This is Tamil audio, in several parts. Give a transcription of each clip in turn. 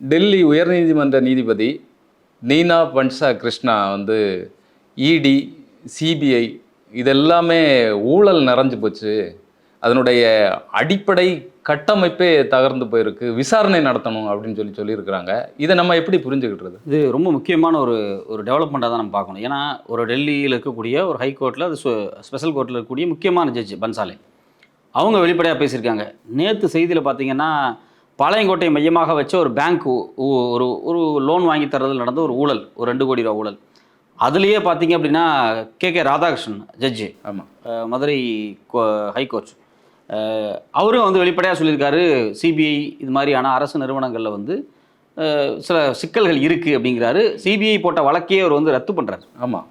டெல்லி உயர்நீதிமன்ற நீதிபதி நீனா பன்சா கிருஷ்ணா வந்து இடி சிபிஐ இதெல்லாமே ஊழல் நிறைஞ்சு போச்சு. அதனுடைய அடிப்படை கட்டமைப்பே தகர்ந்து போயிருக்கு. விசாரணை நடத்தணும் அப்படின்னு சொல்லி சொல்லியிருக்கிறாங்க. இதை நம்ம எப்படி புரிஞ்சுக்கிட்டுறது இது ரொம்ப முக்கியமான ஒரு ஒரு டெவலப்மெண்ட்டாக தான் நம்ம பார்க்கணும். ஏன்னா ஒரு டெல்லியில் இருக்கக்கூடிய ஒரு ஹை கோர்ட்டில் அது ஸ்பெஷல் கோர்ட்டில் இருக்கக்கூடிய முக்கியமான ஜட்ஜ் பன்சாலே. அவங்க வெளிப்படையாக பேசியிருக்காங்க. நேற்று செய்தியில் பார்த்தீங்கன்னா பாளையங்கோட்டை மையமாக வச்ச ஒரு பேங்க் ஒரு ஒரு லோன் வாங்கி தரதில் நடந்த ஒரு ஊழல் ஒரு ரெண்டு கோடி ரூபா ஊழல். அதுலேயே பார்த்தீங்க அப்படின்னா கே. கே. ராதாகிருஷ்ணன் ஜட்ஜு ஆமாம் மதுரை ஹைகோர்ட் அவரும் வந்து வெளிப்படையாக சொல்லியிருக்காரு சிபிஐ இது மாதிரியான அரசு நிறுவனங்களில் வந்து சில சிக்கல்கள் இருக்குது அப்படிங்கிறாரு. சிபிஐ போட்ட வழக்கையே அவர் வந்து ரத்து பண்ணுறாரு ஆமாம்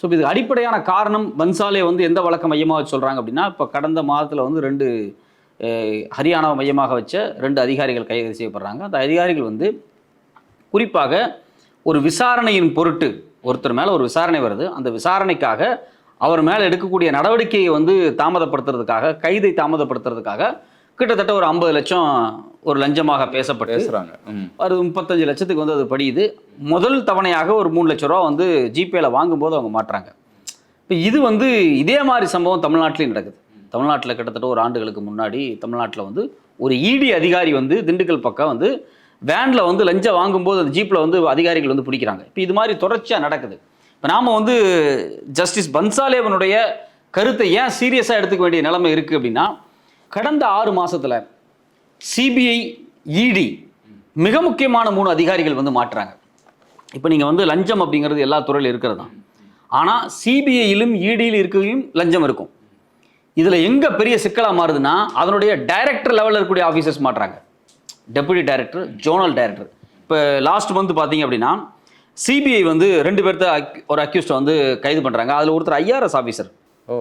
ஸோ இதுக்கு அடிப்படையான காரணம் பன்சாலே வந்து எந்த வழக்க மையமாக சொல்கிறாங்க அப்படின்னா இப்போ கடந்த மாதத்தில் வந்து ரெண்டு ஹரியானாவை மையமாக வச்ச ரெண்டு அதிகாரிகள் கைது செய்யப்படுறாங்க. அந்த அதிகாரிகள் வந்து குறிப்பாக ஒரு விசாரணையின் பொருட்டு ஒருத்தர் மேலே ஒரு விசாரணை வருது. அந்த விசாரணைக்காக அவர் மேலே எடுக்கக்கூடிய நடவடிக்கையை வந்து தாமதப்படுத்துறதுக்காக கைதை தாமதப்படுத்துறதுக்காக கிட்டத்தட்ட ஒரு ஐம்பது லட்சம் ஒரு லஞ்சமாக பேசப்பட்டு பேசுகிறாங்க ஒரு முப்பத்தஞ்சு லட்சத்துக்கு வந்து அது படியுது. முதல் தவணையாக ஒரு மூணு லட்ச ரூபா வந்து ஜிபேல வாங்கும்போது அவங்க மாட்டுறாங்க இப்போ இது வந்து இதே மாதிரி சம்பவம் தமிழ்நாட்டிலையும் நடக்குது. தமிழ்நாட்டில் கிட்டத்தட்ட ஒரு ஆண்டுகளுக்கு முன்னாடி தமிழ்நாட்டில் வந்து ஒரு இடி அதிகாரி வந்து திண்டுக்கல் பக்கம் வந்து வேனில் வந்து லஞ்சம் வாங்கும்போது அந்த ஜீப்பில் வந்து அதிகாரிகள் வந்து பிடிக்கிறாங்க. இப்போ இது மாதிரி தொடர்ச்சியாக நடக்குது. இப்போ நாம் வந்து ஜஸ்டிஸ் பன்சாலேவனுடைய கருத்தை ஏன் சீரியஸாக எடுத்துக்க வேண்டிய நிலைமை இருக்குது அப்படின்னா கடந்த ஆறு மாதத்தில் சிபிஐ இடி மிக முக்கியமான மூணு அதிகாரிகள் வந்து மாற்றுறாங்க இப்போ நீங்கள் வந்து லஞ்சம் அப்படிங்கிறது எல்லா துறையிலும் இருக்கிறது தான். ஆனால் சிபிஐயிலும் இடியில் இருக்கையும் லஞ்சம் இருக்கும். இதில் எங்கே பெரிய சிக்கலாக மாறுதுன்னா அதனுடைய டைரக்டர் லெவலில் இருக்கக்கூடிய ஆஃபீஸர்ஸ் மாட்டுறாங்க டெபுட்டி டைரக்டர் ஜோனல் டைரக்டர் இப்போ லாஸ்ட் மந்த் பார்த்தீங்க அப்படின்னா சிபிஐ வந்து ரெண்டு பேர்த்த ஒரு அக்யூஸ்டை வந்து கைது பண்ணுறாங்க அதில் ஒருத்தர் ஐஆர்எஸ் ஆஃபீஸர் ஓ.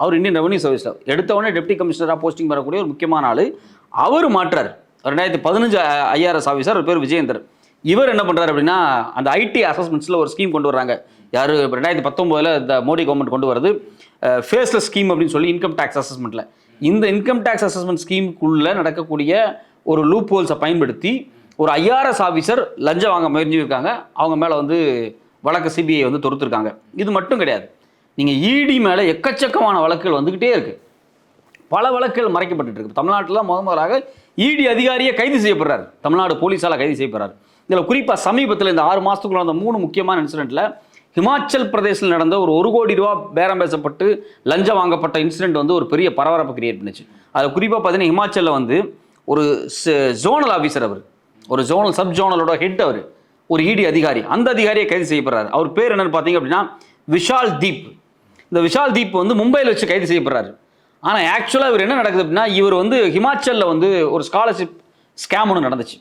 அவர் இந்தியன் ரெவன்யூ சர்வீஸில் எடுத்த உடனே டெப்டி கமிஷனராக போஸ்டிங் வரக்கூடிய ஒரு முக்கியமான ஆள். அவர் மாற்றார். ரெண்டாயிரத்தி பதினஞ்சு ஐஆர்எஸ் ஆஃபீஸர் அவர் பேர் விஜயேந்தர். இவர் என்ன பண்ணுறாரு அப்படின்னா அந்த ஐடி அசஸ்மெண்ட்ஸில் ஒரு ஸ்கீம் கொண்டு வர்றாங்க. யார் ரெண்டாயிரத்தி பத்தொம்போதில் இந்த மோடி கவர்மெண்ட் கொண்டு வருது ஃபேஸ்லெஸ் ஸ்கீம் அப்படின்னு சொல்லி இன்கம் டேக்ஸ் அசஸ்மெண்ட்டில் இந்த இன்கம் டேக்ஸ் அசஸ்மெண்ட் ஸ்கீமுக்குள்ளே நடக்கக்கூடிய ஒரு லூப் ஹோல்ஸை பயன்படுத்தி ஒரு ஐஆர்எஸ் ஆஃபீஸர் லஞ்சம் வாங்க முயற்சிருக்காங்க அவங்க மேலே வந்து வழக்கு சிபிஐ வந்து தொடுத்துருக்காங்க. இது மட்டும் கிடையாது. நீங்கள் இடி மேலே எக்கச்சக்கமான வழக்குகள் வந்துக்கிட்டே இருக்குது பல வழக்குகள் மறைக்கப்பட்டு இருக்கு. தமிழ்நாட்டில் முத முதலாக இடி அதிகாரியை கைது செய்யப்படுறாரு. தமிழ்நாடு போலீஸால் கைது செய்யப்படுறாரு. இதில் குறிப்பாக சமீபத்தில் இந்த ஆறு மாதத்துக்குள்ள அந்த மூணு முக்கியமான இன்சிடென்ட்டில் ஹிமாச்சல் பிரதேசில் நடந்த ஒரு ஒரு கோடி ரூபா பேரம் பேசப்பட்டு லஞ்சம் வாங்கப்பட்ட இன்சிடென்ட் வந்து ஒரு பெரிய பரபரப்பு கிரியேட் பண்ணுச்சு. அது குறிப்பாக பார்த்தீங்கன்னா ஹிமாச்சலில் வந்து ஒரு ஜோனல் ஆஃபீஸர் அவர். ஒரு ஜோனல் சப் ஜோனலோட ஹெட் அவர். ஒரு இடி அதிகாரி. அந்த அதிகாரியை கைது செய்யப்படுறாரு. அவர் பேர் என்னன்னு பார்த்தீங்க அப்படின்னா விஷால் தீப். இந்த விஷால் தீப் வந்து மும்பையில் வச்சு கைது செய்யப்படுறாரு. ஆனால் ஆக்சுவலாக இவர் என்ன நடக்குது அப்படின்னா இவர் வந்து ஹிமாச்சலில் வந்து ஒரு ஸ்காலர்ஷிப் ஸ்கேம் ஒன்று நடந்துச்சு.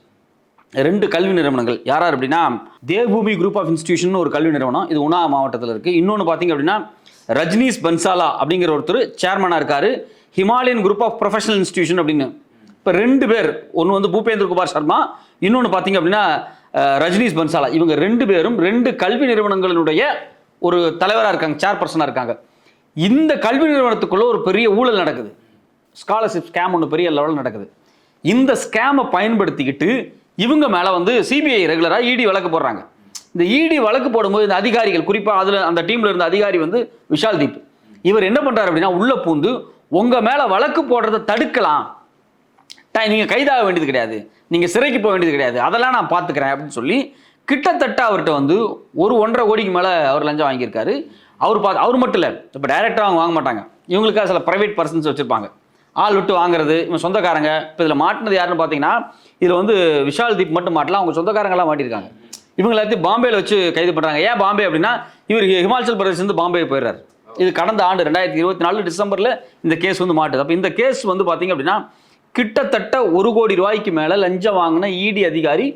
ரெண்டு கல்வி நிறுவனங்கள். யார் யார் அப்படின்னா தேவ்பூமி குரூப் ஆஃப் இன்ஸ்டியூஷன் ஒரு கல்வி நிறுவனம். இது உணா மாவட்டத்தில் இருக்குது இன்னொன்று பார்த்தீங்க அப்படின்னா ரஜ்னீஷ் பன்சாலா அப்படிங்கிற ஒருத்தர் சேர்மனாக இருக்கார். Himalayan group of professional institution அப்படின்னு. இப்போ ரெண்டு பேர் ஒன்று வந்து பூபேந்திர குமார் சர்மா இன்னொன்று பார்த்தீங்க அப்படின்னா ரஜினீஷ் பன்சாலா. இவங்க ரெண்டு பேரும் ரெண்டு கல்வி நிறுவனங்களுடைய ஒரு தலைவராக இருக்காங்க சேர்பர்சனாக இருக்காங்க. இந்த கல்வி நிறுவனத்துக்குள்ளே ஒரு பெரிய ஊழல் நடக்குது. ஸ்காலர்ஷிப் ஸ்கேம் ஒன்று பெரிய லெவலில் நடக்குது. இந்த ஸ்கேமை பயன்படுத்திக்கிட்டு இவங்க மேலே வந்து சிபிஐ ரெகுலராக இடி வழக்கு போடுறாங்க. இந்த இடி வழக்கு போடும்போது இந்த அதிகாரிகள் குறிப்பாக அதில் அந்த டீமில் இருந்த அதிகாரி வந்து விஷால் தீப். இவர் என்ன பண்ணுறாரு அப்படின்னா உள்ளே பூந்து உங்கள் மேலே வழக்கு போடுறதை தடுக்கலாம். நீங்கள் கைதாக வேண்டியது கிடையாது. நீங்கள் சிறைக்கு போக வேண்டியது கிடையாது. அதெல்லாம் நான் பார்த்துக்கிறேன் அப்படின்னு சொல்லி கிட்டத்தட்ட அவர்கிட்ட வந்து ஒரு ஒன்றரை கோடிக்கு மேலே அவர் லஞ்சம் வாங்கியிருக்காரு. அவர் பார்த்து அவர் மட்டும் இல்லை இப்போ டைரெக்டாக அவங்க வாங்க மாட்டாங்க. இவங்களுக்காக சில ப்ரைவேட் பர்சன்ஸ் வச்சுருப்பாங்க. ஆள் விட்டு வாங்குறது இவன் சொந்தக்காரங்க. இப்போ இதில் மாட்டினது யாருன்னு பார்த்தீங்கன்னா இதில் வந்து விஷால் தீப் மட்டும் மாட்டலாம் அவங்க சொந்தக்காரங்களாம் மாட்டியிருக்காங்க இவங்க எல்லாத்தையும் பாம்பேல வச்சு கைது பண்ணுறாங்க ஏன் பாம்பே அப்படின்னா இவர் ஹிமாச்சல் பிரதேஷ்லேருந்து பாம்பே போயிடுறாரு. இது கடந்த ஆண்டு ரெண்டாயிரத்தி இருபத்தி நாலு டிசம்பரில் இந்த கேஸ் வந்து மாட்டுது. அப்போ இந்த கேஸ் வந்து பார்த்தீங்க அப்படின்னா கிட்டத்தட்ட ஒரு கோடி ரூபாய்க்கு மேலே லஞ்சம் வாங்கின இடி அதிகாரி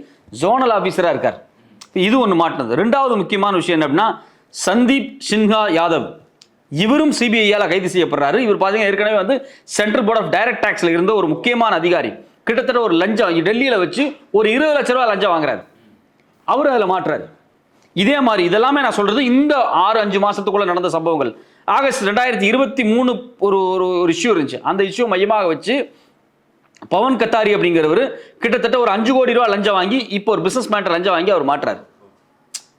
ஜோனல் ஆஃபீஸராக இருக்கார். இது ஒன்று மாட்டினது. ரெண்டாவது முக்கியமான விஷயம் என்ன அப்படின்னா சந்தீப் சின்ஹா யாதவ். இவரும் சிபிஐயால் கைது செய்யப்படுறாரு. இவர் பார்த்தீங்கன்னா ஏற்கனவே வந்து சென்ட்ரல் போர்ட் ஆஃப் டைரக்ட் டேக்ஸில் இருந்த ஒரு முக்கியமான அதிகாரி. கிட்டத்தட்ட ஒரு லஞ்சம் டெல்லியில் வச்சு ஒரு இருபது லட்ச ரூபா லஞ்சம் வாங்குறாரு. அவர் அதில் மாற்றுறாரு இதே மாதிரி இதெல்லாமே நான் சொல்கிறது இந்த ஆறு அஞ்சு மாதத்துக்குள்ளே நடந்த சம்பவங்கள். ஆகஸ்ட் ரெண்டாயிரத்தி இருபத்தி மூணு ஒரு ஒரு ஒரு இஷ்யூ இருந்துச்சு. அந்த இஷ்யூ மையமாக வச்சு பவன் கத்தாரி அப்படிங்கிறவர் கிட்டத்தட்ட ஒரு அஞ்சு கோடி ரூபா லஞ்சம் வாங்கி இப்போ ஒரு பிஸ்னஸ் மேன்ட்ட லஞ்சம் வாங்கி அவர் மாட்டுறாரு.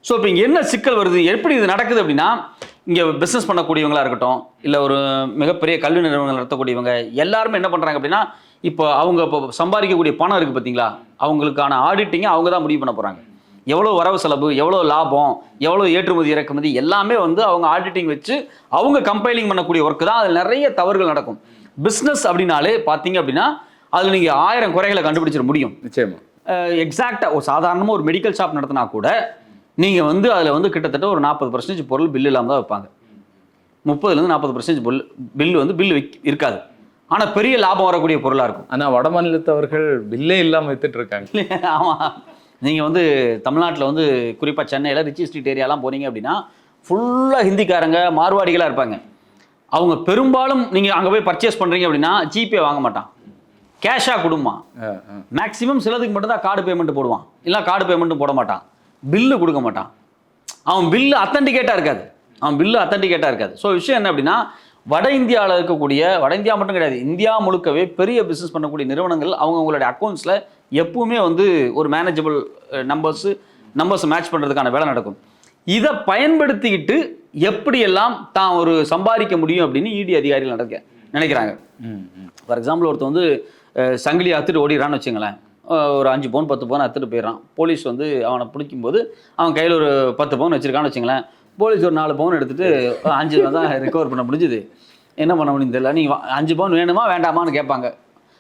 ஸோ இப்போ இங்கே என்ன சிக்கல் வருது? எப்படி இது நடக்குது அப்படின்னா இங்கே பிஸ்னஸ் பண்ணக்கூடியவங்களா இருக்கட்டும் இல்லை ஒரு மிகப்பெரிய கல்வி நிறுவனங்கள் நடத்தக்கூடியவங்க எல்லாருமே என்ன பண்ணுறாங்க அப்படின்னா இப்போ அவங்க இப்போ சம்பாதிக்கக்கூடிய பணம் இருக்குது பார்த்தீங்களா அவங்களுக்கான ஆடிட்டிங்கை அவங்க தான் முடிவு பண்ண போகிறாங்க எவ்வளோ வரவு செலவு எவ்வளோ லாபம் எவ்வளோ ஏற்றுமதி இறக்குமதி எல்லாமே வந்து அவங்க ஆடிட்டிங் வச்சு அவங்க கம்பைலிங் பண்ணக்கூடிய ஒர்க்கு தான் அதில் நிறைய தவறுகள் நடக்கும். பிஸ்னஸ் அப்படின்னாலே பார்த்தீங்க அப்படின்னா அதில் நீங்கள் ஆயிரம் குறைகளை கண்டுபிடிச்சிட முடியும். நிச்சயமா. எக்ஸாக்டாக ஒரு சாதாரணமாக ஒரு மெடிக்கல் ஷாப் நடத்தினா கூட நீங்கள் வந்து அதில் வந்து கிட்டத்தட்ட ஒரு நாற்பது பர்சன்டேஜ் பொருள் பில் இல்லாமல் தான் வைப்பாங்க முப்பதுலேருந்து நாற்பது பர்சன்டேஜ் பில் பில் வந்து பில் இருக்காது. ஆனால் பெரிய லாபம் வரக்கூடிய பொருளாக இருக்கும். ஆனா வட மாநிலத்தவர்கள் பில்லே இல்லாம வித்துட்டு இருக்காங்க. ஆமாம் நீங்கள் வந்து தமிழ்நாட்டில் வந்து குறிப்பாக சென்னையில் ரிச்சி ஸ்ட்ரீட் ஏரியாலாம் போனீங்க அப்படின்னா ஃபுல்லாக ஹிந்திக்காரங்க மார்வாடிகளாக இருப்பாங்க. அவங்க பெரும்பாலும் நீங்கள் அங்கே போய் பர்ச்சேஸ் பண்ணுறீங்க அப்படின்னா ஜிபே வாங்க மாட்டான். கேஷாக கொடுமா. மேக்ஸிமம் சிலதுக்கு மட்டும் தான் கார்டு பேமெண்ட் போடுவான். இல்லை கார்டு பேமெண்ட்டும் போட மாட்டான். பில்லு கொடுக்க மாட்டான். அவன் பில்லு அத்தன்டிகேட்டாக இருக்காது. அவன் பில்லு அத்தன்டிகேட்டாக இருக்காது. ஸோ விஷயம் என்ன அப்படின்னா வட இந்தியாவில் இருக்கக்கூடிய வட இந்தியா மட்டும் கிடையாது இந்தியா முழுக்கவே பெரிய பிஸ்னஸ் பண்ணக்கூடிய நிறுவனங்கள் அவங்க அவங்களுடைய அக்கௌண்ட்ஸில் எப்பவுமே வந்து ஒரு மேனேஜபிள் நம்பர்ஸு நம்பர்ஸ் மேட்ச் பண்ணுறதுக்கான வேலை நடக்கும். இதை பயன்படுத்திக்கிட்டு எப்படியெல்லாம் தான் ஒரு சம்பாதிக்க முடியும் அப்படின்னு இடி அதிகாரிகள் நடக்க நினைக்கிறாங்க. ஃபார் எக்ஸாம்பிள் ஒருத்தன் வந்து சங்கிலி அத்துட்டு ஓடிறான்னு வச்சுங்களேன். ஒரு அஞ்சு பவுன் பத்து பவுன் அத்துட்டு போயிடறான். போலீஸ் வந்து அவனை பிடிக்கும்போது அவன் கையில் ஒரு பத்து பவுன் வச்சிருக்கான்னு வச்சுங்களேன். போலீஸ் ஒரு நாலு பவுன் எடுத்துட்டு அஹ், அஞ்சு தான் ரெக்கவர் பண்ண முடிஞ்சுது. என்ன பண்ண முடியும் தெரியல. நீ வா- அஞ்சு பவுன் வேணுமா வேண்டாமான்னு கேட்பாங்க.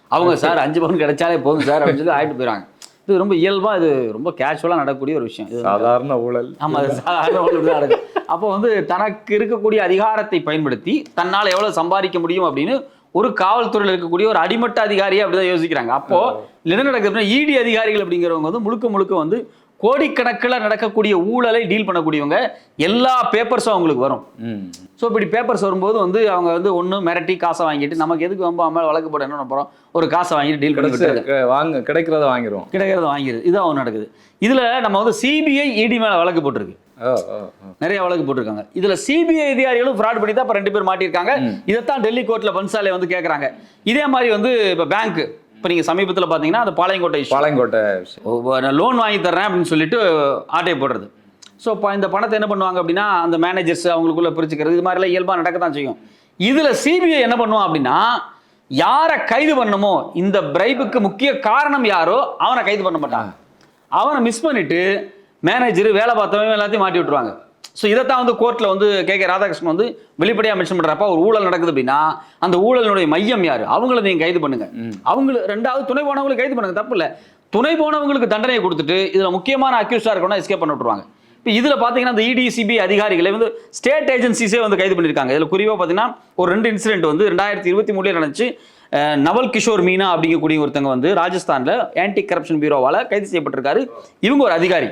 அவங்க சார் அஞ்சு பவுன் கிடைச்சாலே போதும் சார் அப்படின்னு சொல்லி ஆகிட்டு போயிடுறாங்க. இது ரொம்ப இயல்பாக இது ரொம்ப கேஷுவலாக நடக்கக்கூடிய ஒரு விஷயம். சாதாரண ஊழல். ஆமா அது சாதாரண ஒரு இதா இருக்கு. அப்போ வந்து தனக்கு இருக்கக்கூடிய அதிகாரத்தை பயன்படுத்தி தன்னால் எவ்வளவு சம்பாதிக்க முடியும் அப்படின்னு ஒரு காவல்துறையில் இருக்கக்கூடிய ஒரு அடிமட்ட அதிகாரியே அப்படிதான் யோசிக்கிறாங்க. அப்போ என்ன நடக்குதுன்னா இடி அதிகாரிகள் அப்படிங்கிறவங்க வந்து முழுக்க முழுக்க வந்து கோடிக்கணக்கில் நடக்கக்கூடிய ஊழலை டீல் பண்ணக்கூடியவங்க எல்லா பேப்பர்ஸும் அவங்களுக்கு வரும். ஸோ இப்படி பேப்பர்ஸ் வரும்போது வந்து அவங்க வந்து ஒன்று மிரட்டி காசை வாங்கிட்டு நமக்கு எதுக்கு ரொம்ப அம்மா வழக்கு போட என்ன போகிறோம் ஒரு காசை வாங்கிட்டு டீல் பண்ணி கிடைச்சு, விட்டுறது. க- வாங்க கிடைக்கிறத வாங்கிடுவோம் கிடைக்கிறத வாங்கிடுது இதுதான் அவன் நடக்குது. இதில் நம்ம வந்து சிபிஐ இடி மேலே வழக்கு போட்டிருக்கு. நிறைய வழக்கு போட்டிருக்காங்க. இதுல சிபிஐ அதிகாரிகளும் ஃப்ராட் பண்ணி தான் இப்போ ரெண்டு பேர் மாட்டியிருக்காங்க. இதைத்தான் டெல்லி கோர்ட்ல பன்சாலை வந்து கேட்குறாங்க இதே மாதிரி வந்து இப்போ பேங்க் இப்போ நீங்க சமீபத்தில் பார்த்தீங்கன்னா அந்த பாளையங்கோட்டை. பாளையங்கோட்டை லோன் வாங்கி தர்றேன் அப்படின்னு சொல்லிட்டு ஆட்டையை போடுறது. ஸோ இப்போ இந்த பணத்தை என்ன பண்ணுவாங்க அப்படின்னா அந்த மேனேஜர்ஸ் அவங்களுக்குள்ள பிரிச்சுக்கிறது இது மாதிரிலாம் இயல்பாக நடக்க தான் செய்யும். இதில் சிபிஐ என்ன பண்ணுவான் அப்படின்னா யாரை கைது பண்ணணுமோ இந்த பிரைபுக்கு முக்கிய காரணம் யாரோ அவனை கைது பண்ண மாட்டாங்க. அவனை மிஸ் பண்ணிட்டு மேனேஜர் வேலை பார்த்தவன் எல்லாத்தையும் மாட்டி விட்டுருவாங்க. ஸோ இதைத்தான் வந்து கோர்ட்டில் வந்து கே கே ராதாகிருஷ்ணன் வந்து வெளிப்படையாக மென்ஷன் பண்ணுறப்ப ஒரு ஊழல் நடக்குது அப்படின்னா அந்த ஊழலினுடைய மையம் யார்? அவங்கள நீங்கள் கைது பண்ணுங்க. அவங்கள ரெண்டாவது துணை போனவங்களை கைது பண்ணுங்க. தப்பு இல்லை. துணை போனவங்களுக்கு தண்டனையை கொடுத்துட்டு இதில் முக்கியமான அக்யூஸ்டாக இருக்கணும் எஸ்கேப் பண்ண விட்டுருவாங்க. இப்போ இதில் பார்த்தீங்கன்னா இந்த இடிசிபி அதிகாரிகளை வந்து ஸ்டேட் ஏஜென்சிஸே வந்து கைது பண்ணியிருக்காங்க இதில் குறிப்பாக பார்த்தீங்கன்னா ஒரு ரெண்டு இன்சிடென்ட் வந்து ரெண்டாயிரத்தி இருபத்தி மூணுல நடந்துச்சு. நவல் கிஷோர் மீனா அப்படிங்கக்கூடிய ஒருத்தங்க வந்து ராஜஸ்தானில் ஆன்டி கரப்ஷன் பியூரோவால் கைது செய்யப்பட்டிருக்காரு. இவங்க ஒரு அதிகாரி.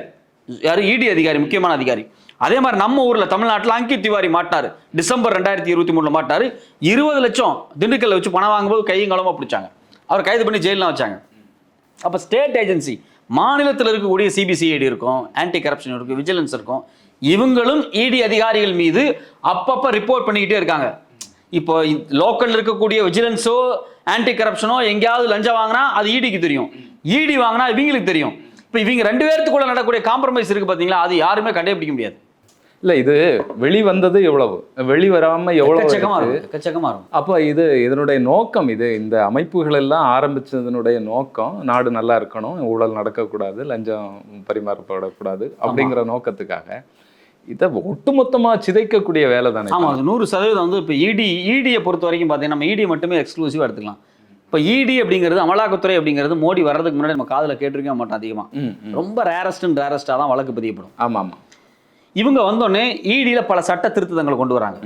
யார்? இடி அதிகாரி முக்கியமான அதிகாரி. அதே மாதிரி நம்ம ஊரில் தமிழ்நாட்டில் அங்கித் திவாரி மாட்டார் டிசம்பர் ரெண்டாயிரத்தி இருபத்தி மூணில் மாட்டார் இருபது லட்சம் திண்டுக்கல்ல வச்சு பணம் வாங்கும்போது கையும் களமாக பிடிச்சாங்க. அவர் கைது பண்ணி ஜெயிலாம் வச்சாங்க. அப்போ ஸ்டேட் ஏஜென்சி மாநிலத்தில் இருக்கக்கூடிய சிபிசிஐடி இருக்கும் ஆன்டி கரப்ஷன் இருக்கும் விஜிலன்ஸ் இருக்கும் இவங்களும் இடி அதிகாரிகள் மீது அப்பப்போ ரிப்போர்ட் பண்ணிக்கிட்டே இருக்காங்க. இப்போ லோக்கல் இருக்கக்கூடிய விஜிலன்ஸோ ஆன்டி கரப்ஷனோ எங்கேயாவது லஞ்சம் வாங்கினா அது இடிக்கு தெரியும். இடி வாங்கினா இவங்களுக்கு தெரியும். இப்போ இவங்க ரெண்டு பேர்த்துக்குள்ள நடக்கக்கூடிய காம்ப்ரமைஸ் இருக்கு பார்த்தீங்களா அது யாருமே கண்டுபிடிக்க முடியாது. இல்ல இது வெளி வந்தது எவ்வளவு? வெளி வராம எவ்வளவு எக்கச்சக்கமா இருக்கு? இருக்கும் அப்போ இது இதனுடைய நோக்கம் இது இந்த அமைப்புகள் எல்லாம் ஆரம்பிச்சதனுடைய நோக்கம் நாடு நல்லா இருக்கணும் ஊழல் நடக்கக்கூடாது லஞ்சம் பரிமாறப்படக்கூடாது அப்படிங்கிற நோக்கத்துக்காக. இதை ஒட்டுமொத்தமா சிதைக்கக்கூடிய வேலை தானே ஆமா அது நூறு சதவீதம் வந்து இப்போ இடி இடியை பொறுத்த வரைக்கும் பார்த்தீங்கன்னா நம்ம இடி மட்டுமே எக்ஸ்க்ளூசிவாக எடுத்துக்கலாம். இப்போ இடி அப்படிங்கிறது அமலாக்கத்துறை அப்படிங்கிறது மோடி வர்றதுக்கு முன்னாடி நம்ம காதில் கேட்டிருக்கவே மாட்டோம் அதிகமாக. ரொம்ப ரேரஸ்ட் அண்ட் ரேரஸ்டாக தான் வழக்கு பதியப்படும். ஆமா ஆமா இவங்க வந்தோடனே இடியில் பல சட்ட திருத்தங்களை கொண்டு வராங்க.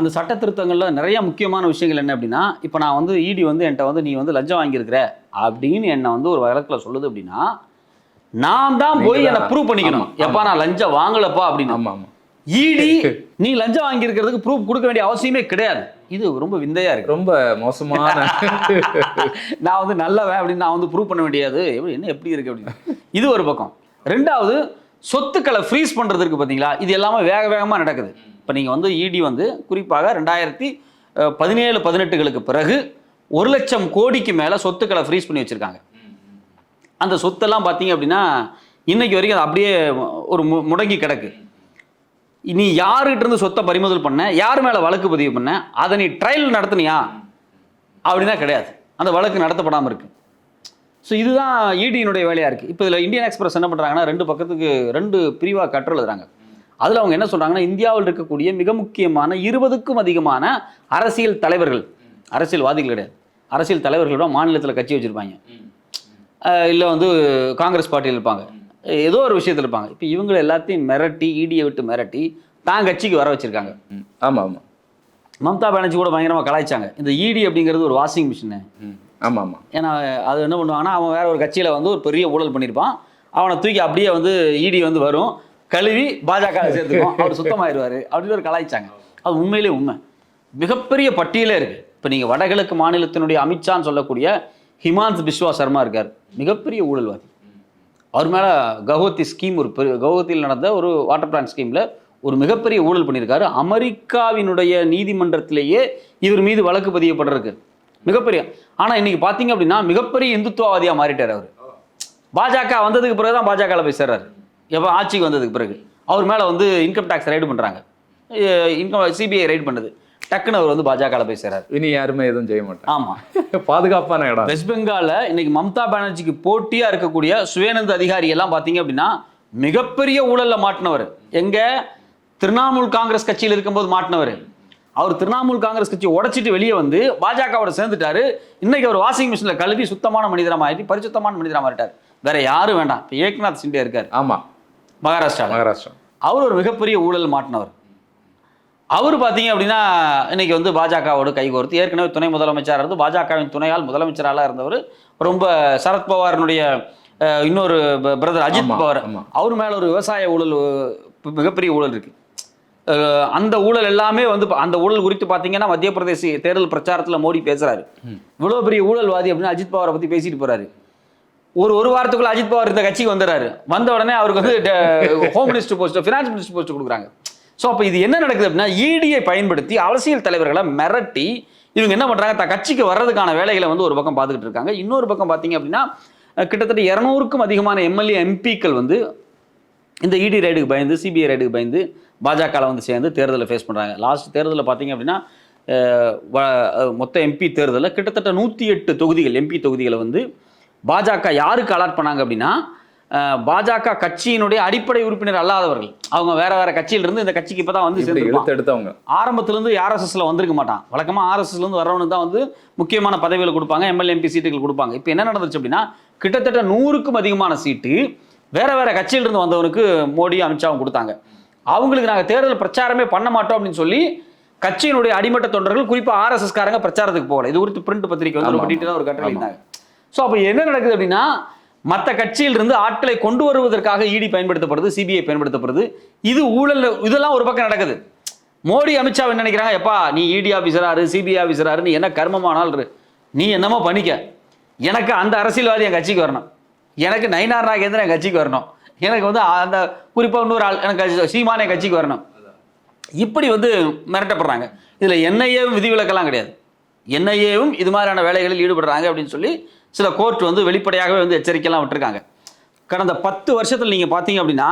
அந்த சட்ட திருத்தங்களில் நிறைய முக்கியமான விஷயங்கள் என்ன அப்படின்னா இப்போ நான் வந்து இடி வந்து என்கிட்ட வந்து நீ வந்து லஞ்சம் வாங்கியிருக்கிற அப்படின்னு என்னை வந்து ஒரு வழக்கில் சொல்லுது அப்படின்னா நான் தான் போய் என்னை. ப்ரூவ் பண்ணிக்கணும். எப்பா நான் லஞ்சம் வாங்கலப்பா அப்படின்னு. இடி நீ லஞ்சம் வாங்கியிருக்கிறதுக்கு ப்ரூஃப் கொடுக்க வேண்டிய அவசியமே கிடையாது. இது ரொம்ப விந்தையா இருக்கு. ரொம்ப மோசமான நான் வந்து நல்லவன் அப்படின்னு நான் வந்து ப்ரூவ் பண்ண வேண்டியது. எப்படி என்ன எப்படி இருக்கு அப்படின்னு. இது ஒரு பக்கம். ரெண்டாவது சொத்துக்களை ஃப்ரீஸ் பண்றதுக்கு பார்த்தீங்களா இது எல்லாமே வேக வேகமாக நடக்குது. இப்போ நீங்கள் வந்து இடி வந்து குறிப்பாக ரெண்டாயிரத்தி பதினேழு பதினெட்டுகளுக்கு பிறகு ஒரு லட்சம் கோடிக்கு மேலே சொத்துக்களை ஃப்ரீஸ் பண்ணி வச்சுருக்காங்க. அந்த சொத்தெல்லாம் பார்த்தீங்க அப்படின்னா இன்னைக்கு வரைக்கும் அது அப்படியே ஒரு முடங்கி கிடக்கு. நீ யாருகிட்ட இருந்து சொத்தை பறிமுதல் பண்ண யார் மேலே வழக்கு பதிவு பண்ண அதை நீ ட்ரையல் நடத்துனியா? அப்படின்னா கிடையாது. அந்த வழக்கு நடத்தப்படாமல் இருக்கு. ஸோ இதுதான் இடியினுடைய வேலையாக இருக்குது இப்போ இதில் இந்தியன் எக்ஸ்பிரஸ் என்ன பண்ணுறாங்கன்னா ரெண்டு பக்கத்துக்கு ரெண்டு பிரிவாக கட்டுரை எழுதுறாங்க. அதில் அவங்க என்ன சொல்கிறாங்கன்னா இந்தியாவில் இருக்கக்கூடிய மிக முக்கியமான இருபதுக்கும் அதிகமான அரசியல் தலைவர்கள் அரசியல்வாதிகள் கிடையாது. அரசியல் தலைவர்களோட மாநிலத்தில் கட்சி வச்சுருப்பாங்க. இல்லை வந்து காங்கிரஸ் பார்ட்டியில் இருப்பாங்க. ஏதோ ஒரு விஷயத்தில் இருப்பாங்க. இப்போ இவங்களை எல்லாத்தையும் மிரட்டி இடியை விட்டு மிரட்டி தான் கட்சிக்கு வர வச்சுருக்காங்க. ம். ஆமா ஆமா. மம்தா பானர்ஜி கூட பயங்கரமாக கலாய்ச்சாங்க. இந்த இடி அப்படிங்கிறது ஒரு வாஷிங் மிஷினு. ம். ஆமா ஆமா. ஏன்னா அது என்ன பண்ணுவாங்கன்னா அவன் வேற ஒரு கட்சியில் வந்து ஒரு பெரிய ஊழல் பண்ணியிருப்பான் அவனை தூக்கி அப்படியே வந்து இடி வந்து வரும். கழுவி பாஜக சேர்த்துக்கும். அவர் சுத்தமாயிருவார். அப்படின்னு ஒரு கலாய்ச்சாங்க. அது உண்மையிலே உண்மை. மிகப்பெரிய பட்டியலே இருக்கு. இப்போ நீங்கள் வடகிழக்கு மாநிலத்தினுடைய அமித்ஷான்னு சொல்லக்கூடிய ஹிமாந்த் பிஸ்வா சர்மா இருக்கார். மிகப்பெரிய ஊழல்வாதி. அவர் மேலே கஹோத்தி ஸ்கீம் ஒரு பெரிய கவுஹத்தியில் நடந்த ஒரு வாட்டர் பிளான் ஸ்கீமில் ஒரு மிகப்பெரிய ஊழல் பண்ணியிருக்காரு. அமெரிக்காவினுடைய நீதிமன்றத்திலேயே இவர் மீது வழக்கு பதியப்படுறதுக்கு மிகப்பெரிய. ஆனால் இன்னைக்கு பார்த்தீங்க அப்படின்னா மிகப்பெரிய இந்துத்துவவாதியாக மாறிட்டார் அவர். பாஜக வந்ததுக்கு பிறகு தான் பாஜகவில் போய் சேர்றாரு. எப்போ? ஆட்சிக்கு வந்ததுக்கு பிறகு. அவர் மேலே வந்து இன்கம் டேக்ஸ் ரைடு பண்ணுறாங்க இன்கம் சிபிஐ ரைடு பண்ணுது. டக்குன்னு அவர் வந்து பாஜகவில் போய் சேர்றாரு இனி யாருமே எதுவும் செய்ய மாட்டாங்க. ஆமாம் பாதுகாப்பான இடம். வெஸ்ட் பெங்கால்ல இன்னைக்கு மம்தா பானர்ஜிக்கு போட்டியா இருக்கக்கூடிய சுவேனந்த அதிகாரி எல்லாம் பாத்தீங்க அப்படின்னா மிகப்பெரிய ஊழல்ல மாட்டினவர். எங்க? திரிணாமுல் காங்கிரஸ் கட்சியில் இருக்கும்போது மாட்டினவர். அவர் திரிணாமுல் காங்கிரஸ் கட்சி உடைச்சிட்டு வெளியே வந்து பாஜகவோட சேர்ந்துட்டாரு. இன்னைக்கு அவர் வாஷிங் மிஷினில் கழுவி சுத்தமான மனிதரா மாறிட்டு பரிசுத்தமான மனிதரா மாறிட்டார். வேற யாரும் வேண்டாம். இப்போ ஏக்நாத் சிண்டே இருக்கார். ஆமா. மகாராஷ்டிரால. மகாராஷ்டிரா. அவர் ஒரு மிகப்பெரிய ஊழல் மாட்டினவர். அவர் பார்த்தீங்க அப்படின்னா இன்னைக்கு வந்து பாஜகவோடு கைகோர்த்து ஏற்கனவே துணை முதலமைச்சராக இருந்து பாஜகவின் துணையால் முதலமைச்சராக இருந்தவர் ரொம்ப சரத்பவாரினுடைய இன்னொரு பிரதர் அஜித் பவார். அவர் மேல ஒரு விவசாய ஊழல் மிகப்பெரிய ஊழல் இருக்கு. அந்த ஊழல் எல்லாமே வந்து அந்த ஊழல் குறித்து பார்த்தீங்கன்னா மத்திய பிரதேச தேர்தல் பிரச்சாரத்தில் மோடி பேசுறாரு. இவ்வளோ பெரிய ஊழல்வாதி அப்படின்னு அஜித் பவாரை பற்றி பேசிட்டு போறாரு. ஒரு ஒரு வாரத்துக்குள்ள அஜித் பவார் இந்த கட்சிக்கு வந்துடுறாரு. வந்த உடனே அவருக்கு வந்து home minister post finance minister post கொடுக்குறாங்க. ஸோ அப்போ இது என்ன நடக்குது அப்படின்னா இடியை பயன்படுத்தி அரசியல் தலைவர்களை மிரட்டி இவங்க என்ன பண்ணுறாங்க த கட்சிக்கு வர்றதுக்கான வேலைகளை வந்து ஒரு பக்கம் பார்த்துக்கிட்டு இருக்காங்க. இன்னொரு பக்கம் பார்த்தீங்க அப்படின்னா கிட்டத்தட்ட இரநூறுக்கும் அதிகமான எம்எல்ஏ எம்பிக்கள் வந்து இந்த இடி ரைடுக்கு பயந்து சிபிஐ ரைடுக்கு பயந்து பாஜகவில் வந்து சேர்ந்து தேர்தலை ஃபேஸ் பண்ணுறாங்க லாஸ்ட் தேர்தலில் பார்த்தீங்க அப்படின்னா வ- மொத்த எம்பி தேர்தலில் கிட்டத்தட்ட நூற்றி எட்டு தொகுதிகள் எம்பி தொகுதிகளை வந்து பாஜக யாருக்கு அலாட் பண்ணாங்க அப்படின்னா பாஜக கட்சியினுடைய அடிப்படை உறுப்பினர் அல்லாதவர்கள். அவங்க வேற வேற கட்சியிலிருந்து இந்த கட்சிக்கு இப்போ தான் வந்து எடுத்தவங்க. ஆரம்பத்திலேருந்து ஆர்எஸ்எஸ்ல வந்திருக்க மாட்டான். வழக்கமாக ஆர்எஸ்எஸ்லேருந்து வரவனுக்கு தான் வந்து முக்கியமான பதவிகள் கொடுப்பாங்க எம்எல்ஏ எம்பி சீட்டுகள் கொடுப்பாங்க. இப்போ என்ன நடந்துச்சு அப்படின்னா கிட்டத்தட்ட நூறுக்கும் அதிகமான சீட்டு வேற வேற கட்சியிலிருந்து வந்தவனுக்கு மோடி அமித்ஷாவும் கொடுத்தாங்க. அவங்களுக்கு நாங்கள் தேர்தல் பிரச்சாரமே பண்ண மாட்டோம் அப்படின்னு சொல்லி கட்சியினுடைய அடிமட்ட தொண்டர்கள் குறிப்பாக ஆர்எஸ்எஸ் காரங்க பிரச்சாரத்துக்கு போகல. இது குறித்து பிரிண்ட் பத்திரிக்கை வந்து ஒரு தான் ஒரு கட்டுரை ஆமா. இருந்தாங்க ஸோ அப்போ என்ன நடக்குது அப்படின்னா மற்ற கட்சியிலிருந்து ஆட்களை கொண்டு வருவதற்காக இடி பயன்படுத்தப்படுது சிபிஐ பயன்படுத்தப்படுது. இது ஊழல் இதெல்லாம் ஒரு பக்கம் நடக்குது. மோடி அமித்ஷா என்ன நினைக்கிறாங்க? எப்பா நீ இடி ஆஃபீஸராரு சிபிஐ ஆஃபீஸராரு நீ என்ன கர்மமானால் நீ என்னமோ பண்ணிக்க. எனக்கு அந்த அரசியல்வாதி என் கட்சிக்கு வரணும். எனக்கு நயினார் நாகேந்திரன் என் கட்சிக்கு வரணும். எனக்கு வந்து அந்த குறிப்பாக இன்னொரு ஆள் எனக்கு கட்சி- என் கட்சிக்கு வரணும். இப்படி வந்து மிரட்டப்படுறாங்க. இதில் என்னையே விதிவிலக்கெல்லாம் கிடையாது. என்ஐஏவும் இது மாதிரியான வேலைகளில் ஈடுபடுறாங்க அப்படின்னு சொல்லி சில கோர்ட் வந்து வெளிப்படையாகவே வந்து எச்சரிக்கைலாம் விட்டுருக்காங்க. கடந்த பத்து வருஷத்தில் நீங்கள் பார்த்தீங்க அப்படின்னா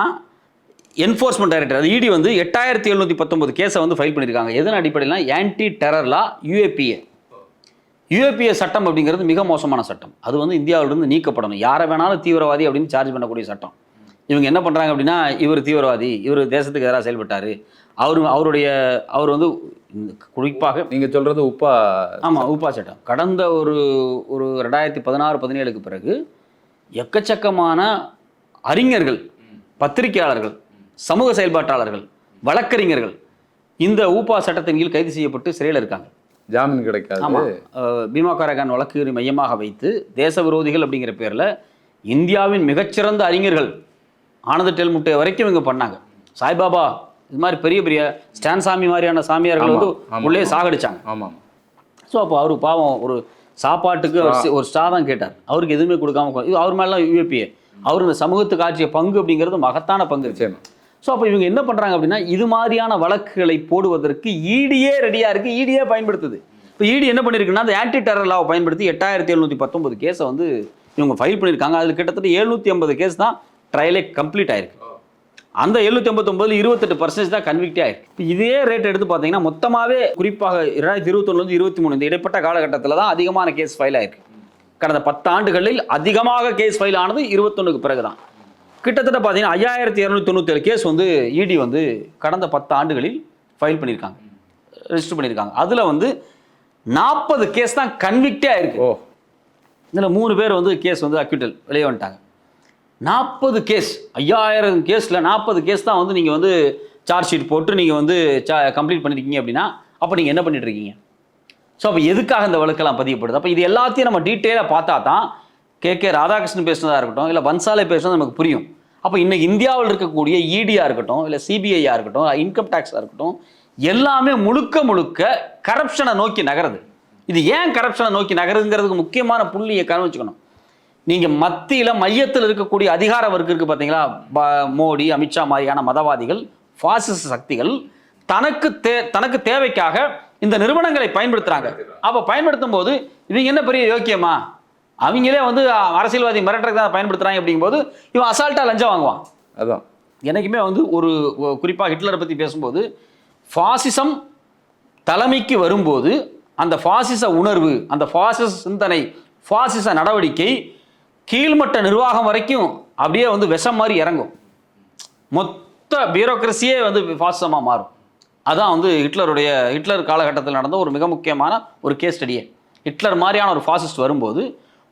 என்ஃபோர்ஸ்மெண்ட் டைரக்டர் அது இடி வந்து எட்டாயிரத்தி எழுநூற்றி பத்தொம்பது கேஸை வந்து ஃபைல் பண்ணியிருக்காங்க எதன் அடிப்படையில்னா ஆன்டி டெரர்லா யூஏபிஏ யூஏபிஏ சட்டம் அப்படிங்கிறது மிக மோசமான சட்டம். அது வந்து இந்தியாவிலிருந்து நீக்கப்படணும். யாரை வேணாலும் தீவிரவாதி அப்படின்னு சார்ஜ் பண்ணக்கூடிய சட்டம். இவங்க என்ன பண்ணுறாங்க அப்படின்னா இவர் தீவிரவாதி இவர் தேசத்துக்கு எதிராக செயல்பட்டார். அவர் அவருடைய அவர் வந்து குறிப்பாக நீங்க சொல்றது உப்பா ஆமாம் ஊப்பா சட்டம். கடந்த ஒரு ஒரு ரெண்டாயிரத்தி பதினாறு பதினேழுக்கு பிறகு எக்கச்சக்கமான அறிஞர்கள் பத்திரிகையாளர்கள் சமூக செயல்பாட்டாளர்கள் வழக்கறிஞர்கள் இந்த ஊப்பா சட்டத்தின் கீழ் கைது செய்யப்பட்டு சிறையில் இருக்காங்க. ஜாமீன் கிடைக்காது. ஆமாம் பீமா காரகான் வழக்கு மையமாக வைத்து தேச விரோதிகள் அப்படிங்கிற பேரில் இந்தியாவின் மிகச்சிறந்த அறிஞர்கள் ஆனந்த டெல்முட்டை வரைக்கும் இவங்க பண்ணாங்க. சாய்பாபா இது மாதிரி பெரிய பெரிய ஸ்டான் சாமி மாதிரியான சாமியார்கள் வந்து உள்ளே. சாகடிச்சாங்க. ஆமா ஸோ அப்போ அவர் பாவம் ஒரு சாப்பாட்டுக்கு ஒரு ஸ்டா தான் கேட்டார். அவருக்கு எதுவுமே கொடுக்காம இது அவர் மேலாம் யூஏபிஏ அவர் இந்த சமூகத்துக்கு ஆற்றிய பங்கு அப்படிங்கிறது மகத்தான பங்கு. இருக்கு நிச்சயமா. ஸோ அப்போ இவங்க என்ன பண்ணுறாங்க அப்படின்னா இது மாதிரியான வழக்குகளை போடுவதற்கு ஈடியே ரெடியாக இருக்குது ஈடியே பயன்படுத்துது. இப்போ இடி என்ன பண்ணியிருக்குன்னா அந்த ஆன்டி டெரர் லாவை பயன்படுத்தி எட்டாயிரத்தி எழுநூற்றி பத்தொன்பது கேஸை வந்து இவங்க ஃபைல் பண்ணியிருக்காங்க அதில் கிட்டத்தட்ட எழுநூற்றி ஐம்பது கேஸ் தான் ட்ரையலே கம்ப்ளீட் ஆயிருக்கு. அந்த எழுநூத்தி ஐம்பத்தொம்பதுல இருபத்தெட்டு பர்சன்டேஜ் தான் கன்விக்டே ஆயிருக்கு இப்போ இதே ரேட் எடுத்து பார்த்தீங்கன்னா மொத்தமாகவே குறிப்பாக ரெண்டாயிரத்தி இருபத்தொன்னுலேருந்து இருபத்தி மூணு இந்த இடைப்பட்ட காலகட்டத்தில் தான் அதிகமான கேஸ் ஃபைல் ஆயிருக்கு. கடந்த பத்து ஆண்டுகளில் அதிகமாக கேஸ் ஃபைல் ஆனது இருபத்தொன்னுக்கு பிறகு தான் கிட்டத்தட்ட பார்த்தீங்கன்னா ஐயாயிரத்தி இரநூத்தி தொண்ணூத்தேழு கேஸ் வந்து இடி வந்து கடந்த பத்து ஆண்டுகளில் ஃபைல் பண்ணியிருக்காங்க. ரெஜிஸ்டர் பண்ணியிருக்காங்க. அதில் வந்து நாற்பது கேஸ் தான் கன்விக்டே ஆயிருக்கு ஓ. இதில் மூணு பேர் வந்து கேஸ் வந்து அக்யூட்டல் வெளியே வந்துட்டாங்க. நாற்பது கேஸ் ஐயாயிரம் கேஸில் நாற்பது கேஸ் தான் வந்து நீங்கள் வந்து சார்ஜ் ஷீட் போட்டு நீங்கள் வந்து சா கம்ப்ளீட் பண்ணியிருக்கீங்க அப்படின்னா அப்போ நீங்கள் என்ன பண்ணிட்டு இருக்கீங்க? ஸோ அப்போ எதுக்காக இந்த வழக்கெல்லாம் பதியப்படுது? அப்போ இது எல்லாத்தையும் நம்ம டீட்டெயிலாக பார்த்தா தான் கே கே ராதாகிருஷ்ணன் பேசுனதாக இருக்கட்டும் இல்லை பன்சாலை பேசுனது நமக்கு புரியும். அப்போ இன்னைக்கு இந்தியாவில் இருக்கக்கூடிய இடியாக இருக்கட்டும் இல்லை சிபிஐயாக இருக்கட்டும் இன்கம் டேக்ஸாக இருக்கட்டும் எல்லாமே முழுக்க முழுக்க கரப்ஷனை நோக்கி நகருது. இது ஏன் கரப்ஷனை நோக்கி நகருதுங்கிறதுக்கு முக்கியமான புள்ளியை கவனிச்சுக்கணும். நீங்கள் மத்தியில் மையத்தில் இருக்கக்கூடிய அதிகார வர்க்கம் இருக்குது பார்த்தீங்களா மோடி அமித்ஷா மாதிரியான மதவாதிகள் பாசிச சக்திகள் தனக்கு தே தனக்கு தேவைக்காக இந்த நிறுவனங்களை பயன்படுத்துறாங்க. அப்போ பயன்படுத்தும் போது இவங்க என்ன பெரிய யோக்கியமா? அவங்களே வந்து அரசியல்வாதி மிரட்டுறதுக்கு தான் பயன்படுத்துறாங்க அப்படிங்கும்போது இவன் அசால்ட்டாக லஞ்சம் வாங்குவான். அதான். எனக்குமே வந்து ஒரு குறிப்பாக ஹிட்லரை பற்றி பேசும்போது ஃபாசிசம் தலைமைக்கு வரும்போது அந்த பாசிச உணர்வு அந்த பாசிச சிந்தனை பாசிச நடவடிக்கை கீழ்மட்ட நிர்வாகம் வரைக்கும் அப்படியே வந்து விஷம் மாதிரி இறங்கும். மொத்த பியூரோக்ரஸியே வந்து பாசிசமாக மாறும். அதான் வந்து ஹிட்லருடைய ஹிட்லர் காலகட்டத்தில் நடந்த ஒரு மிக முக்கியமான ஒரு கேஸ் ஸ்டடியே ஹிட்லர் மாதிரியான ஒரு ஃபாசிஸ்ட் வரும்போது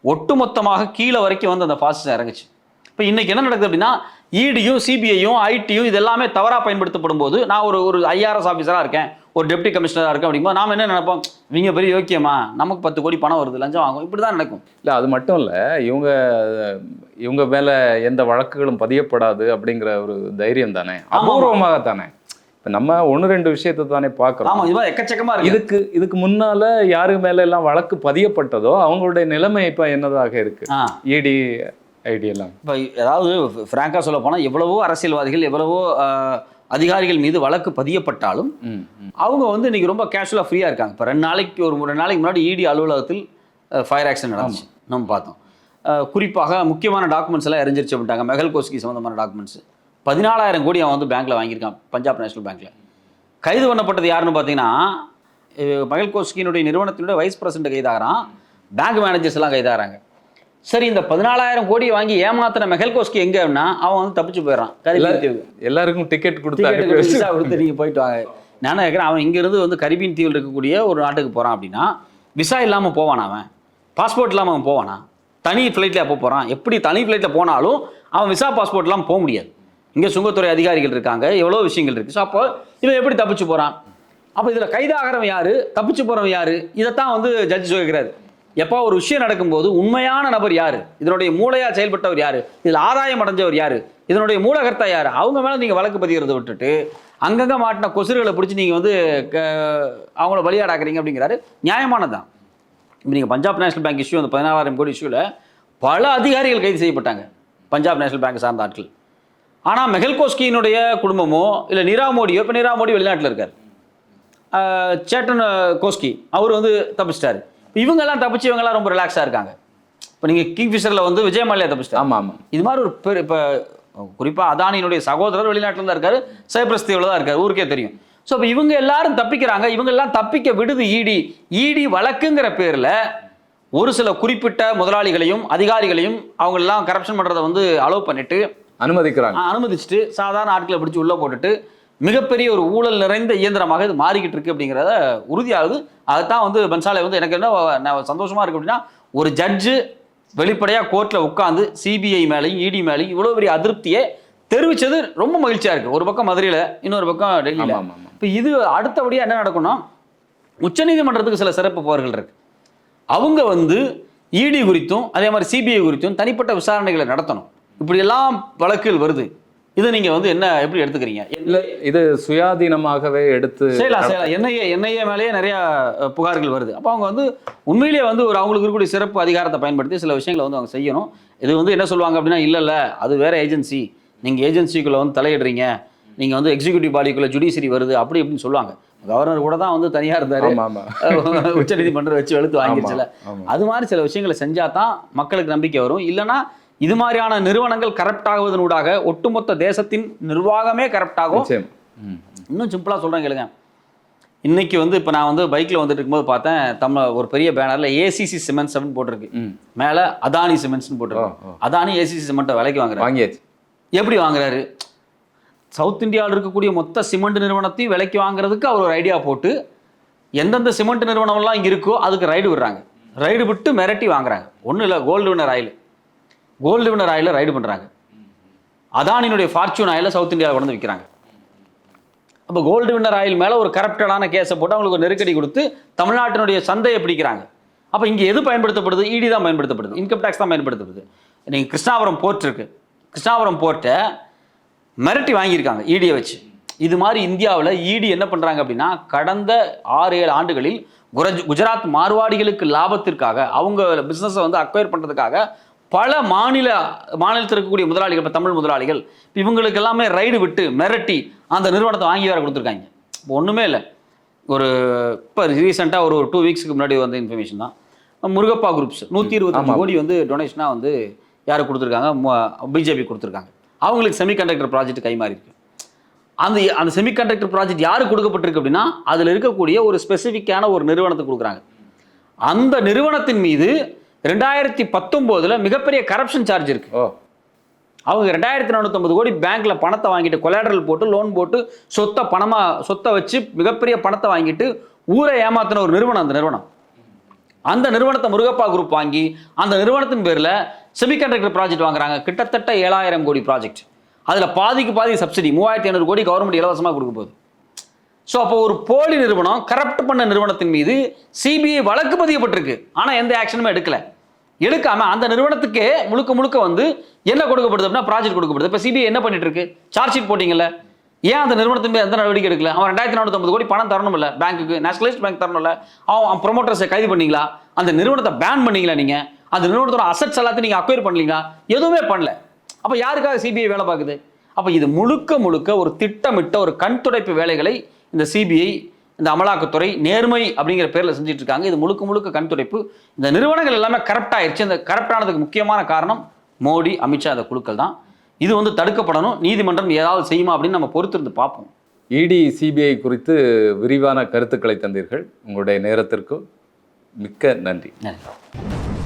ஒட்டுமொத்தமாக கீழே வரைக்கும் வந்து அந்த ஃபாசிசம் இறங்குச்சு. இப்போ இன்றைக்கி என்ன நடக்குது அப்படின்னா இடியும் சிபிஐயும் ஐடியும் இது எல்லாமே தவறாக பயன்படுத்தப்படும் போது நான் ஒரு ஒரு ஐஆர்எஸ் ஆஃபீஸராக இருக்கேன். ஒரு டெப்டி கமிஷனராக இருக்கேன் அப்படிங்கும்போது நாம என்ன நினைப்போம்? இவங்க பெரிய யோக்கியமா? நமக்கு பத்து கோடி பணம் வருது லஞ்சம் வாங்கும். இப்படி தான் நடக்கும். இல்லை அது மட்டும் இல்லை இவங்க இவங்க மேலே எந்த வழக்குகளும் பதியப்படாது அப்படிங்கிற ஒரு தைரியம் தானே. அபூர்வமாக தானே? இப்போ நம்ம ஒன்று ரெண்டு விஷயத்தை தானே பார்க்குறோம் ஆமாம் இது எக்கச்சக்கமாக இருக்கு. இதுக்கு இதுக்கு முன்னால யாரு மேல எல்லாம் வழக்கு பதியப்பட்டதோ அவங்களுடைய நிலைமை இப்போ என்னதாக இருக்கு? இடி ஐடி எல்லாம். இப்போ அதாவது ஃப்ராங்காக சொல்ல போனால் எவ்வளவோ அரசியல்வாதிகள் எவ்வளவோ அதிகாரிகள் மீது வழக்கு பதியப்பட்டாலும். அவங்க வந்து இன்னைக்கு ரொம்ப கேஷுவலாக ஃப்ரீயாக இருக்காங்க. இப்போ ரெண்டு நாளைக்கு ஒரு ரெண்டு நாளைக்கு முன்னாடி இடி அலுவலகத்தில் ஃபயர் ஆக்சிடென்ட் நடந்துச்சு. நம்ம பார்த்தோம். குறிப்பாக முக்கியமான டாக்குமெண்ட்ஸ் எல்லாம் எரிஞ்சிருச்சு அப்படின்ட்டாங்க. மெகல் கோஸ்கி சம்மந்தமான டாக்குமெண்ட்ஸ் பதினாலாயிரம் கோடி அவன் வந்து பேங்க்கில் வாங்கியிருக்கான் பஞ்சாப் நேஷனல் பேங்க்கில் கைது பண்ணப்பட்டது யாருன்னு பார்த்தீங்கன்னா மெகல் கோஸ்கியினுடைய நிறுவனத்தினுடைய வைஸ் பிரசிடண்ட் கைதாகிறான். பேங்க் மேனேஜர்ஸ் எல்லாம் கைதாகிறாங்க. சரி இந்த பதினாலாயிரம் கோடி வாங்கி ஏமாத்தின மெகல் கோஸ்கி எங்கன்னா அவன் வந்து தப்பிச்சு போயிடறான். எல்லாருக்கும் டிக்கெட் கொடுத்து விசா கொடுத்து நீங்கள் போயிட்டு வாங்க. நானும் கேட்குறேன் அவன் இங்கேருந்து வந்து கரிபீன் தீவில் இருக்கக்கூடிய ஒரு நாட்டுக்கு போகிறான் அப்படின்னா விசா இல்லாமல் போவானா அவன்? பாஸ்போர்ட் இல்லாமல் அவன் போவானா? தனி ஃப்ளைட்டில் எப்போ போகிறான் எப்படி தனி ஃப்ளைட்டில் போனாலும் அவன் விசா பாஸ்போர்ட் இல்லாமல் போக முடியாது. இங்கே சுங்கத்துறை அதிகாரிகள் இருக்காங்க எவ்வளோ விஷயங்கள் இருக்குது ஸோ அப்போ இவன் எப்படி தப்பிச்சு போகிறான் அப்போ இதில் கைதாகிறவன் யார்? தப்பிச்சு போகிறவன் யார்? இதைத்தான் வந்து ஜட்ஜ் சொல்கிறாரு எப்போ ஒரு விஷயம் நடக்கும்போது உண்மையான நபர் யார்? இதனுடைய மூளையாக செயல்பட்டவர் யார்? இதில் ஆதாயம் அடைஞ்சவர் யார்? இதனுடைய மூலகர்த்தா யார்? அவங்க மேலே நீங்கள் வழக்கு பதிகிறத விட்டுட்டு அங்கங்கே மாட்டின கொசுறுகளை பிடிச்சி நீங்கள் வந்து க- அவங்கள பலியாடாக்குறீங்க அப்படிங்கிறாரு. நியாயமானதான் இப்போ நீங்கள் பஞ்சாப் நேஷனல் பேங்க் இஷ்யூ அந்த பதினாலாயிரம் கோடி இஷ்யூவில் பல அதிகாரிகள் கைது செய்யப்பட்டாங்க பஞ்சாப் நேஷனல் பேங்க் சார்ந்த ஆட்கள். ஆனால் மெஹல்கோஸ்கியினுடைய குடும்பமோ இல்லை நீரா மோடியோ இப்போ நீரா மோடி வெளிநாட்டில் இருக்கார். சேட்டன் கோஸ்கி அவர் வந்து தப்பிச்சிட்டாரு. இவங்கெல்லாம் தப்பிச்சு இவங்கெல்லாம் ரொம்ப ரிலாக்ஸாக இருக்காங்க. இப்போ நீங்கள் கிங்ஃபிஷரில் வந்து விஜய் மல்லையா தப்பிச்சிட்டாரு. ஆமா ஆமா. இது மாதிரி ஒரு பெரு இப்போ குறிப்பாக அதானியினுடைய சகோதரர் வெளிநாட்டில் தான் இருக்காரு சைப்ரஸ் தீவில் தான் இருக்காரு ஊருக்கே தெரியும். ஸோ இப்போ இவங்க எல்லாரும் தப்பிக்கிறாங்க இவங்க எல்லாம் தப்பிக்க விடுது இடி இடி வழக்குங்கிற பேரில் ஒரு சில குறிப்பிட்ட முதலாளிகளையும் அதிகாரிகளையும் அவங்க எல்லாம் கரப்ஷன் பண்ணுறதை வந்து அலோவ் பண்ணிட்டு அனுமதிக்கிறாங்க. அனுமதிச்சுட்டு சாதாரண ஆட்களை பிடிச்சி உள்ளே போட்டுட்டு மிகப்பெரிய ஒரு ஊழல் நிறைந்த இயந்திரமாக இது மாறிக்கிட்டு இருக்கு அப்படிங்கிறத உறுதியாகுது. அதுதான் வந்து பன்சாலை வந்து எனக்கு என்ன நான் சந்தோஷமா இருக்கு அப்படின்னா ஒரு ஜட்ஜு வெளிப்படையாக கோர்ட்டில் உட்காந்து சிபிஐ மேலேயும் இடி மேலேயும் இவ்வளோ பெரிய அதிருப்தியை தெரிவிச்சது ரொம்ப மகிழ்ச்சியா இருக்கு. ஒரு பக்கம் மதுரையில் இன்னொரு பக்கம் டெல்லியில். இப்போ இது அடுத்தபடியாக என்ன நடக்கும்னா உச்சநீதிமன்றத்துக்கு சில சிறப்பு பவர்கள் இருக்கு. அவங்க வந்து இடி குறித்தும் அதே மாதிரி சிபிஐ குறித்தும் தனிப்பட்ட விசாரணைகளை நடத்தணும். இப்படியெல்லாம் வழக்குகள் வருது. இதை நீங்க வந்து என்ன எப்படி எடுத்துக்கிறீங்க? இல்ல இது சுயாதீனமாகவே எடுத்து செய்யலாம் செய்யலாம். என்ஐஏ என்ஐஏ மேலேயே நிறைய புகார்கள் வருது. அப்போ அவங்க வந்து உண்மையிலேயே வந்து ஒரு அவங்களுக்கு இருக்கக்கூடிய சிறப்பு அதிகாரத்தை பயன்படுத்தி சில விஷயங்களை வந்து அவங்க செய்யணும். இது வந்து என்ன சொல்லுவாங்க அப்படின்னா இல்லை இல்லை அது வேற ஏஜென்சி. நீங்கள் ஏஜென்சிக்குள்ளே வந்து தலையிடுறீங்க. நீங்கள் வந்து எக்ஸிக்யூட்டிவ் பாடிக்குள்ளே ஜுடிஷியரி வருது அப்படி இப்படின்னு சொல்லுவாங்க. கவர்னர் கூட தான் வந்து தனியா இருந்தாரு. ஆமா ஆமா. உச்ச நீதிமன்றம் வச்சு வெளுத்து வாங்கிடுச்சுல. அது மாதிரி சில விஷயங்களை செஞ்சா தான் மக்களுக்கு நம்பிக்கை வரும். இல்லைன்னா இது மாதிரியான நிறுவனங்கள் கரப்ட் ஆகுவதனூடாக ஒட்டுமொத்த தேசத்தின் நிர்வாகமே கரப்ட் ஆகும். இன்னும் சிம்பிளாக சொல்கிறேன் கேளுங்க. இன்னைக்கு வந்து இப்போ நான் வந்து பைக்கில் வந்துட்டு இருக்கும்போது பார்த்தேன் தமிழ் ஒரு பெரிய பேனரில் ஏசிசி சிமெண்ட் செவன் போட்டிருக்கு. மேலே அதானி சிமெண்ட்ஸ்னு போட்டிருக்கு. அதானி ஏசிசி சிமெண்ட்டை விலைக்கு வாங்குறாரு. வாங்கியாச்சு. எப்படி வாங்குறாரு? சவுத் இந்தியாவில் இருக்கக்கூடிய மொத்த சிமெண்ட் நிறுவனத்தையும் விலைக்கு வாங்குறதுக்கு அவர் ஒரு ஐடியா போட்டு எந்தெந்த சிமெண்ட் நிறுவனம்லாம் இங்கே இருக்கோ அதுக்கு ரைடு விடுறாங்க. ரைடு விட்டு மிரட்டி வாங்குறாங்க. ஒன்றும் இல்லை gold winner oil. Gold winner oil raid பண்ணுறாங்க அதானினுடைய ஃபார்ச்சூன் ஆயில சவுத் இந்தியாவில் கொண்டு விற்கிறாங்க அப்போ கோல்டு வின்னர் ஆயில் மேலே ஒரு கரப்டடான கேஸை போட்டு அவங்களுக்கு ஒரு நெருக்கடி கொடுத்து தமிழ்நாட்டினுடைய சந்தையை பிடிக்கிறாங்க. அப்போ இங்கே எது பயன்படுத்தப்படுது? இடி தான் பயன்படுத்தப்படுது. இன்கம் டேக்ஸ் தான் பயன்படுத்தப்படுது. நீங்கள் கிருஷ்ணாபுரம் போர்ட் இருக்கு. கிருஷ்ணாபுரம் போர்ட்டை மிரட்டி வாங்கியிருக்காங்க ஈடியை வச்சு. இது மாதிரி இந்தியாவில் ஈடி என்ன பண்ணுறாங்க அப்படின்னா கடந்த ஆறு ஏழு ஆண்டுகளில் குரஜ் குஜராத் மார்வாடிகளுக்கு லாபத்திற்காக அவங்க பிஸ்னஸை வந்து அக்வயர் பண்ணுறதுக்காக பல மாநில மாநிலத்தில் இருக்கக்கூடிய முதலாளிகள் இப்போ தமிழ் முதலாளிகள் இப்ப இவங்களுக்கு எல்லாமே ரைடு விட்டு மிரட்டி அந்த நிறுவனத்தை வாங்கி வேற கொடுத்துருக்காங்க. இப்போ ஒன்றுமே இல்லை. ஒரு இப்போ ரீசெண்டாக ஒரு டூ வீக்ஸ்க்கு முன்னாடி வந்த இன்ஃபர்மேஷன் தான். முருகப்பா குரூப்ஸ் நூற்றி இருபத்தஞ்சு கோடி வந்து டொனேஷனாக வந்து யார் கொடுத்துருக்காங்க பிஜேபி கொடுத்துருக்காங்க. அவங்களுக்கு செமிகண்டக்டர் ப்ராஜெக்ட் கைமாறி இருக்கு. அந்த அந்த செமிகண்டக்டர் ப்ராஜெக்ட் யாருக்கு கொடுக்கப்பட்டிருக்கு அப்படின்னா அதில் இருக்கக்கூடிய ஒரு ஸ்பெசிஃபிக்கான ஒரு நிறுவனத்துக்கு கொடுக்குறாங்க. அந்த நிறுவனத்தின் மீது ரெண்டாயிரத்தி பத்தொம்போதில் மிகப்பெரிய கரப்ஷன் சார்ஜ் இருக்கு. ஓ. அவங்க ரெண்டாயிரத்தி நானூற்றம்பது கோடி பேங்க்ல பணத்தை வாங்கிட்டு கொலாட்ரல் போட்டு லோன் போட்டு சொத்தை பணமா சொத்தை வச்சு மிகப்பெரிய பணத்தை வாங்கிட்டு ஊரை ஏமாத்தின ஒரு நிறுவனம் அந்த நிறுவனம். அந்த நிறுவனத்தை முருகப்பா குரூப் வாங்கி அந்த நிறுவனத்தின் பேரில் செமிகண்டக்டர் ப்ராஜெக்ட் வாங்குறாங்க. கிட்டத்தட்ட ஏழாயிரம் கோடி ப்ராஜெக்ட் அதில் பாதிக்கு பாதி சப்சிடி மூவாயிரத்தி ஐநூறு கோடி கவர்மெண்ட் இலவசமாக கொடுக்க போகுது. ஸோ அப்போ ஒரு போலி நிறுவனம் கரப்ட் பண்ண நிறுவனத்தின் மீது சிபிஐ வழக்கு பதியப்பட்டிருக்கு. ஆனால் எந்த ஆக்ஷனுமே எடுக்கல. எடுக்காம அந்த நிறுவனத்துக்கே முழுக்க முழுக்க வந்து என்ன கொடுக்கப்படுது அப்படின்னா ப்ராஜெக்ட் கொடுக்கப்படுது. இப்போ சிபிஐ என்ன பண்ணிட்டு இருக்கு சார்ஜ் ஷீட் போட்டிங்கல்ல. ஏன் அந்த நிறுவனத்தின் மீது எந்த நடவடிக்கை எடுக்கல? அவன் ரெண்டாயிரத்தி நானூற்றம்பது கோடி பணம் தரணும் இல்லை பேங்க்குக்கு நேஷனலைஸ்ட் பேங்க் தரணும்ல அவன் ப்ரொமோட்டர்ஸை கைது பண்ணீங்களா? அந்த நிறுவனத்தை பேன் பண்ணீங்களா நீங்க? அந்த நிறுவனத்தோட அசட்ஸ் எல்லாத்தையும் நீங்க அக்வயர் பண்ணலீங்களா? எதுவுமே பண்ணல. அப்போ யாருக்காக சிபிஐ வேலை பார்க்குது? அப்போ இது முழுக்க முழுக்க ஒரு திட்டமிட்ட ஒரு கண் துடைப்பு வேலைகளை இந்த சிபிஐ இந்த அமலாக்கத்துறை நேர்மை அப்படிங்கிற பேரில் செஞ்சுட்டு இருக்காங்க இது முழுக்க முழுக்க கண் துடைப்பு. இந்த நிறுவனங்கள் எல்லாமே கரப்ட் ஆயிடுச்சு இந்த கரப்ட் ஆனதுக்கு முக்கியமான காரணம் மோடி அமித்ஷா அந்த குழுக்கள் தான். இது வந்து தடுக்கப்படணும். நீதிமன்றம் ஏதாவது செய்யுமா அப்படின்னு நம்ம பொறுத்திருந்து பார்ப்போம். இடி சிபிஐ குறித்து விரிவான கருத்துக்களை தந்தீர்கள். உங்களுடைய நேரத்திற்கு மிக்க நன்றி. நன்றி.